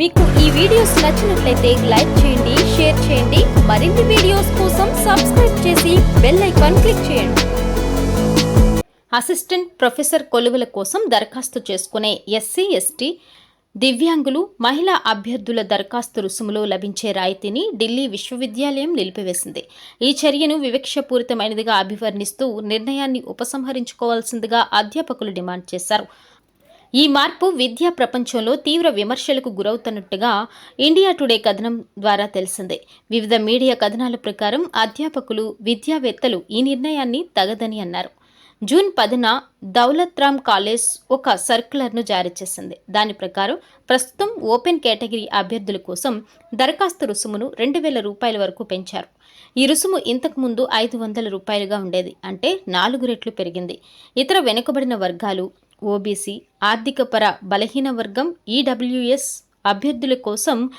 మీకు ఈ వీడియోస్ నచ్చినట్లయితే లైక్ చేయండి షేర్ చేయండి. మరిన్ని వీడియోస్ కోసం సబ్స్క్రైబ్ చేసి బెల్ ఐకాన్ క్లిక్ చేయండి. అసిస్టెంట్ ప్రొఫెసర్ కొలువుల కోసం దరఖాస్తు చేసుకునే ఎస్సీ ఎస్టీ దివ్యాంగులు మహిళా అభ్యర్థుల దరఖాస్తు రుసుములో లభించే రాయితీని ఢిల్లీ విశ్వవిద్యాలయం నిలిపివేసింది. ఈ చర్యను వివక్షపూరితమైనదిగా అభివర్ణిస్తూ నిర్ణయాన్ని ఉపసంహరించుకోవాల్సిందిగా అధ్యాపకులు డిమాండ్ చేశారు. ఈ మార్పు విద్యా ప్రపంచంలో తీవ్ర విమర్శలకు గురవుతున్నట్టుగా ఇండియా టుడే కథనం ద్వారా తెలిసిందే. వివిధ మీడియా కథనాల ప్రకారం అధ్యాపకులు విద్యావేత్తలు ఈ నిర్ణయాన్ని తగదని అన్నారు. జూన్ పదిన దౌలత్ రామ్ కాలేజ్ ఒక సర్క్యులర్ను జారీ చేసింది. దాని ప్రకారం ప్రస్తుతం ఓపెన్ కేటగిరీ అభ్యర్థుల కోసం దరఖాస్తు రుసుమును రెండు వేల రూపాయల వరకు పెంచారు. ఈ రుసుము ఇంతకుముందు ఐదు వందల రూపాయలుగా ఉండేది. అంటే నాలుగు రెట్లు పెరిగింది. ఇతర వెనుకబడిన వర్గాలు ఓబీసీ ఆర్థికపర బలహీన వర్గం ఈడబ్ల్యూఎస్ అభ్యర్థుల కోసం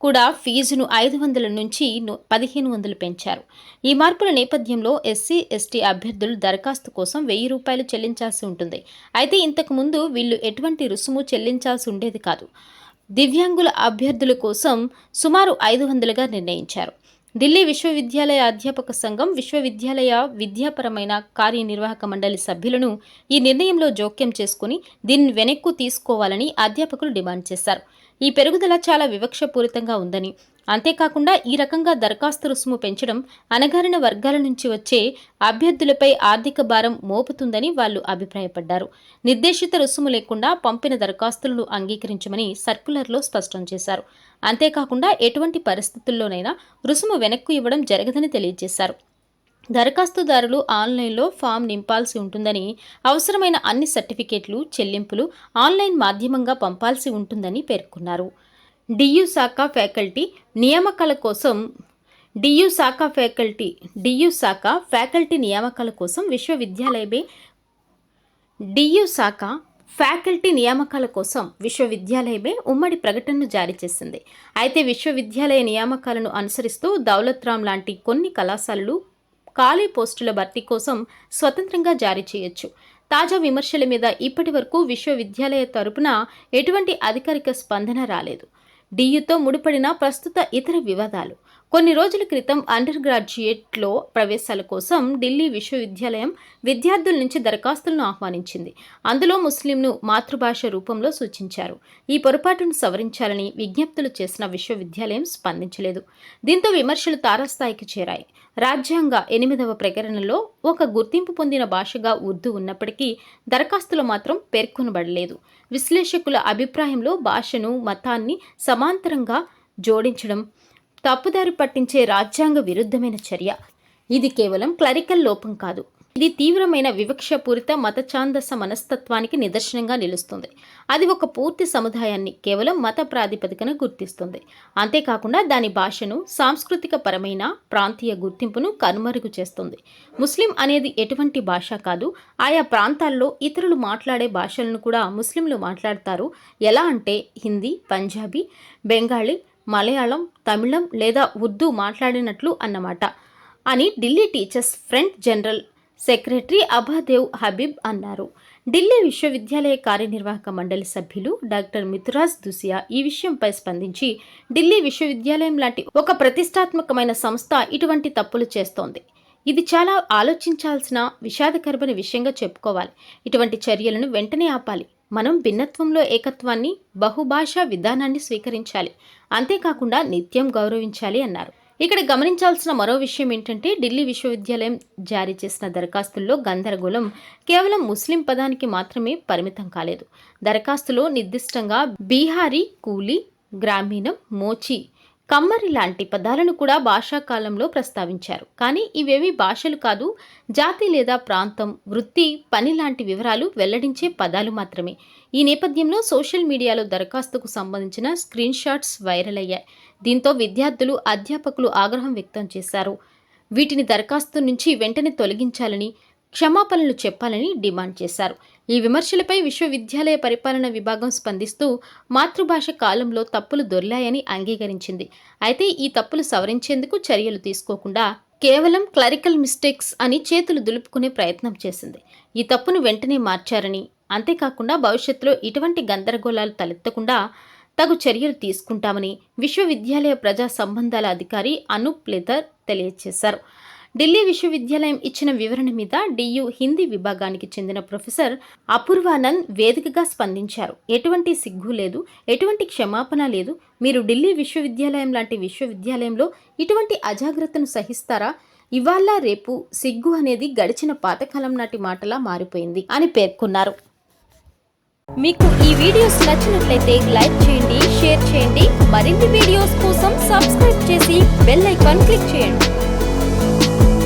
కూడా ఫీజును ఐదు వందల నుంచి పదిహేను వందలు పెంచారు. ఈ మార్పుల నేపథ్యంలో ఎస్సీ ఎస్టీ అభ్యర్థులు దరఖాస్తు కోసం వెయ్యి రూపాయలు చెల్లించాల్సి ఉంటుంది. అయితే ఇంతకు ముందు వీళ్ళు ఎటువంటి రుసుము చెల్లించాల్సి ఉండేది కాదు. దివ్యాంగుల అభ్యర్థుల కోసం సుమారు ఐదు వందలుగా నిర్ణయించారు. ఢిల్లీ విశ్వవిద్యాలయ అధ్యాపక సంఘం విశ్వవిద్యాలయ విద్యాపరమైన కార్యనిర్వాహక మండలి సభ్యులను ఈ నిర్ణయంలో జోక్యం చేసుకుని దీన్ని వెనక్కు తీసుకోవాలని అధ్యాపకులు డిమాండ్ చేశారు. ఈ పెరుగుదల చాలా వివక్షపూరితంగా ఉందని అంతేకాకుండా ఈ రకంగా దరఖాస్తు రుసుము పెంచడం అనగారిన వర్గాల నుంచి వచ్చే అభ్యర్థులపై ఆర్థిక భారం మోపుతుందని వాళ్ళు అభిప్రాయపడ్డారు. నిర్దేశిత రుసుము లేకుండా పంపిన దరఖాస్తులను అంగీకరించమని సర్కులర్లో స్పష్టం చేశారు. అంతేకాకుండా ఎటువంటి పరిస్థితుల్లోనైనా రుసుము వెనక్కు ఇవ్వడం జరగదని తెలియజేశారు. దరఖాస్తుదారులు ఆన్లైన్లో ఫామ్ నింపాల్సి ఉంటుందని అవసరమైన అన్ని సర్టిఫికేట్లు చెల్లింపులు ఆన్లైన్ మాధ్యమంగా పంపాల్సి ఉంటుందని పేర్కొన్నారు. డియు శాఖ ఫ్యాకల్టీ నియామకాల కోసం డియు శాఖ ఫ్యాకల్టీ డియు శాఖ ఫ్యాకల్టీ నియామకాల కోసం విశ్వవిద్యాలయమే డియు శాఖ ఫ్యాకల్టీ నియామకాల కోసం విశ్వవిద్యాలయమే ఉమ్మడి ప్రకటనను జారీ చేసింది. అయితే విశ్వవిద్యాలయ నియామకాలను అనుసరిస్తూ దౌలత్ రామ్ లాంటి కొన్ని కళాశాలలు ఖాళీ పోస్టుల భర్తీ కోసం స్వతంత్రంగా జారీ చేయొచ్చు. తాజా విమర్శల మీద ఇప్పటి వరకు విశ్వవిద్యాలయ తరపున ఎటువంటి అధికారిక స్పందన రాలేదు. డియుతో ముడిపడిన ప్రస్తుత ఇతర వివాదాలు. కొన్ని రోజుల క్రితం అండర్ గ్రాడ్యుయేట్లో ప్రవేశాల కోసం ఢిల్లీ విశ్వవిద్యాలయం విద్యార్థుల నుంచి దరఖాస్తులను ఆహ్వానించింది. అందులో ముస్లింను మాతృభాష రూపంలో సూచించారు. ఈ పొరపాటును సవరించాలని విజ్ఞప్తులు చేసిన విశ్వవిద్యాలయం స్పందించలేదు. దీంతో విమర్శలు తారాస్థాయికి చేరాయి. రాజ్యాంగ ఎనిమిదవ ప్రకటనలో ఒక గుర్తింపు పొందిన భాషగా ఉర్దూ ఉన్నప్పటికీ దరఖాస్తులో మాత్రం పేర్కొనబడలేదు. విశ్లేషకుల అభిప్రాయంలో భాషను మతాన్ని సమాంతరంగా జోడించడం తప్పుదారి పట్టించే రాజ్యాంగ విరుద్ధమైన చర్య. ఇది కేవలం క్లరికల్ లోపం కాదు. ఇది తీవ్రమైన వివక్షపూరిత మతఛాందస మనస్తత్వానికి నిదర్శనంగా నిలుస్తుంది. అది ఒక పూర్తి సముదాయాన్ని కేవలం మత ప్రాతిపదికన గుర్తిస్తుంది. అంతేకాకుండా దాని భాషను సాంస్కృతిక పరమైన ప్రాంతీయ గుర్తింపును కనుమరుగు చేస్తుంది. ముస్లిం అనేది ఎటువంటి భాష కాదు. ఆయా ప్రాంతాల్లో ఇతరులు మాట్లాడే భాషలను కూడా ముస్లింలు మాట్లాడతారు. ఎలా అంటే హిందీ పంజాబీ బెంగాలీ మలయాళం తమిళం లేదా ఉర్దూ మాట్లాడినట్లు అన్నమాట అని Delhi teachers front general secretary Abha Dev Habib అన్నారు. ఢిల్లీ విశ్వవిద్యాలయ కార్యనిర్వాహక మండలి సభ్యులు డాక్టర్ మిథురాజ్ దుసియా ఈ విషయంపై స్పందించి ఢిల్లీ విశ్వవిద్యాలయం లాంటి ఒక ప్రతిష్టాత్మకమైన సంస్థ ఇటువంటి తప్పులు చేస్తోంది. ఇది చాలా ఆలోచించాల్సిన విషాదకరమైన విషయంగా చెప్పుకోవాలి. ఇటువంటి చర్యలను వెంటనే ఆపాలి. మనం భిన్నత్వంలో ఏకత్వాన్ని బహుభాషా విధానాన్ని స్వీకరించాలి. అంతేకాకుండా నిత్యం గౌరవించాలి అన్నారు. ఇక్కడ గమనించాల్సిన మరో విషయం ఏంటంటే ఢిల్లీ విశ్వవిద్యాలయం జారీ చేసిన దరఖాస్తుల్లో గందరగోళం కేవలం ముస్లిం పదానికి మాత్రమే పరిమితం కాలేదు. దరఖాస్తులో నిర్దిష్టంగా బీహారీ కూలీ గ్రామీణం మోచి కమ్మరి లాంటి పదాలను కూడా భాషాకాలంలో ప్రస్తావించారు. కానీ ఇవేవి భాషలు కాదు జాతి లేదా ప్రాంతం వృత్తి పని లాంటి వివరాలు వెల్లడించే పదాలు మాత్రమే. ఈ నేపథ్యంలో సోషల్ మీడియాలో దరఖాస్తుకు సంబంధించిన స్క్రీన్ షాట్స్ వైరల్ అయ్యాయి. దీంతో విద్యార్థులు అధ్యాపకులు ఆగ్రహం వ్యక్తం చేశారు. వీటిని దరఖాస్తు నుంచి వెంటనే తొలగించాలని క్షమాపణలు చెప్పాలని డిమాండ్ చేశారు. ఈ విమర్శలపై విశ్వవిద్యాలయ పరిపాలన విభాగం స్పందిస్తూ మాతృభాష కాలంలో తప్పులు దొర్లాయని అంగీకరించింది. అయితే ఈ తప్పులు సవరించేందుకు చర్యలు తీసుకోకుండా కేవలం క్లరికల్ మిస్టేక్స్ అని చేతులు దులుపుకునే ప్రయత్నం చేసింది. ఈ తప్పును వెంటనే మార్చారని అంతేకాకుండా భవిష్యత్తులో ఇటువంటి గందరగోళాలు తలెత్తకుండా తగు చర్యలు తీసుకుంటామని విశ్వవిద్యాలయ ప్రజా సంబంధాల అధికారి అనూప్ లెదర్ తెలియజేశారు. ఢిల్లీ విశ్వవిద్యాలయం ఇచ్చిన వివరణ మీద డియు హిందీ విభాగానికి చెందిన ప్రొఫెసర్ అపూర్వానంద్ వేదికగా స్పందించారు. ఎటువంటి సిగ్గు లేదు ఎటువంటి క్షమాపణ లేదు. మీరు ఢిల్లీ విశ్వవిద్యాలయం లాంటి విశ్వవిద్యాలయంలో ఇటువంటి అజాగ్రత్తను సహిస్తారా? ఇవాళ రేపు సిగ్గు అనేది గడిచిన పాతకాలం నాటి మాటలా మారిపోయింది అని పేర్కొన్నారు. మీకు ఈ వీడియోస్ నచ్చినట్లయితే లైక్ చేయండి షేర్ చేయండి. మరిన్ని వీడియోస్ కోసం సబ్స్క్రైబ్ చేసి బెల్ ఐకాన్ క్లిక్ చేయండి.